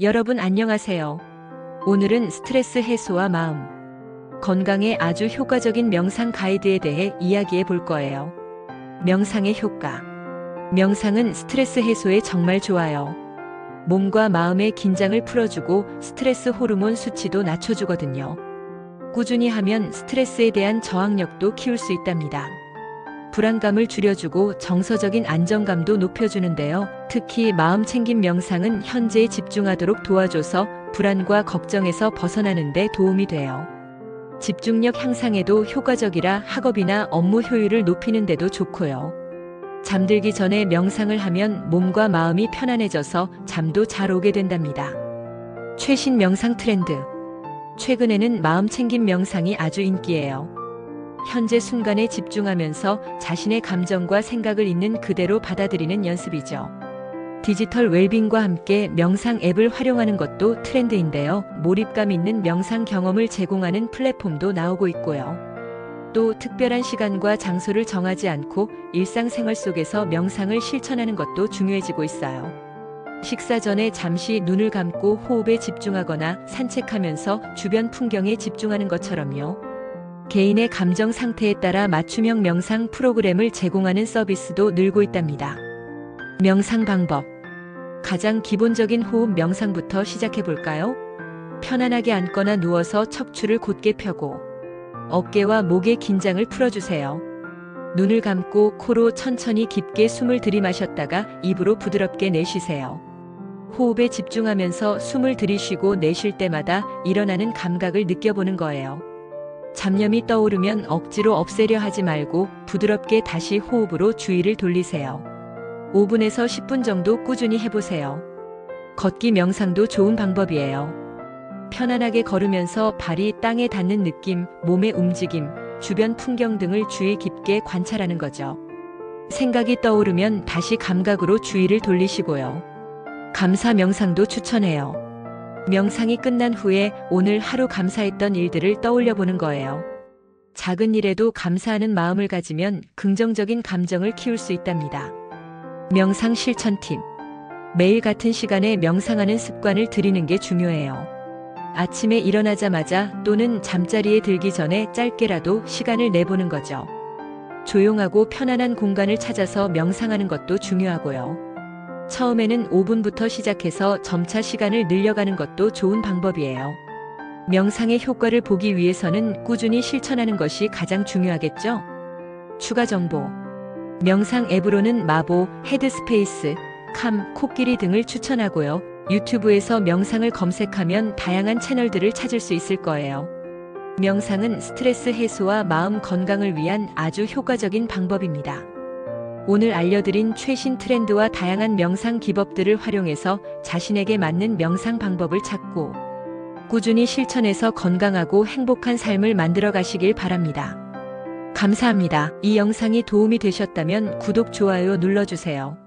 여러분 안녕하세요. 오늘은 스트레스 해소와 마음, 건강에 아주 효과적인 명상 가이드에 대해 이야기해 볼 거예요. 명상의 효과. 명상은 스트레스 해소에 정말 좋아요. 몸과 마음의 긴장을 풀어주고 스트레스 호르몬 수치도 낮춰주거든요. 꾸준히 하면 스트레스에 대한 저항력도 키울 수 있답니다. 불안감을 줄여주고 정서적인 안정감도 높여주는데요. 특히 마음 챙김 명상은 현재에 집중하도록 도와줘서 불안과 걱정에서 벗어나는 데 도움이 돼요. 집중력 향상에도 효과적이라 학업이나 업무 효율을 높이는 데도 좋고요. 잠들기 전에 명상을 하면 몸과 마음이 편안해져서 잠도 잘 오게 된답니다. 최신 명상 트렌드. 최근에는 마음 챙김 명상이 아주 인기예요. 현재 순간에 집중하면서 자신의 감정과 생각을 있는 그대로 받아들이는 연습이죠. 디지털 웰빙과 함께 명상 앱을 활용하는 것도 트렌드인데요. 몰입감 있는 명상 경험을 제공하는 플랫폼도 나오고 있고요. 또 특별한 시간과 장소를 정하지 않고 일상생활 속에서 명상을 실천하는 것도 중요해지고 있어요. 식사 전에 잠시 눈을 감고 호흡에 집중하거나 산책하면서 주변 풍경에 집중하는 것처럼요. 개인의 감정 상태에 따라 맞춤형 명상 프로그램을 제공하는 서비스도 늘고 있답니다. 명상 방법. 가장 기본적인 호흡 명상부터 시작해 볼까요? 편안하게 앉거나 누워서 척추를 곧게 펴고 어깨와 목의 긴장을 풀어주세요. 눈을 감고 코로 천천히 깊게 숨을 들이마셨다가 입으로 부드럽게 내쉬세요. 호흡에 집중하면서 숨을 들이쉬고 내쉴 때마다 일어나는 감각을 느껴보는 거예요. 잡념이 떠오르면 억지로 없애려 하지 말고 부드럽게 다시 호흡으로 주의를 돌리세요. 5분에서 10분 정도 꾸준히 해보세요. 걷기 명상도 좋은 방법이에요. 편안하게 걸으면서 발이 땅에 닿는 느낌, 몸의 움직임, 주변 풍경 등을 주의 깊게 관찰하는 거죠. 생각이 떠오르면 다시 감각으로 주의를 돌리시고요. 감사 명상도 추천해요. 명상이 끝난 후에 오늘 하루 감사했던 일들을 떠올려 보는 거예요. 작은 일에도 감사하는 마음을 가지면 긍정적인 감정을 키울 수 있답니다. 명상 실천 팁. 매일 같은 시간에 명상하는 습관을 들이는 게 중요해요. 아침에 일어나자마자 또는 잠자리에 들기 전에 짧게라도 시간을 내보는 거죠. 조용하고 편안한 공간을 찾아서 명상하는 것도 중요하고요. 처음에는 5분부터 시작해서 점차 시간을 늘려가는 것도 좋은 방법이에요. 명상의 효과를 보기 위해서는 꾸준히 실천하는 것이 가장 중요하겠죠? 추가 정보. 명상 앱으로는 마보, 헤드스페이스, 캄, 코끼리 등을 추천하고요. 유튜브에서 명상을 검색하면 다양한 채널들을 찾을 수 있을 거예요. 명상은 스트레스 해소와 마음 건강을 위한 아주 효과적인 방법입니다. 오늘 알려드린 최신 트렌드와 다양한 명상 기법들을 활용해서 자신에게 맞는 명상 방법을 찾고 꾸준히 실천해서 건강하고 행복한 삶을 만들어 가시길 바랍니다. 감사합니다. 이 영상이 도움이 되셨다면 구독, 좋아요 눌러주세요.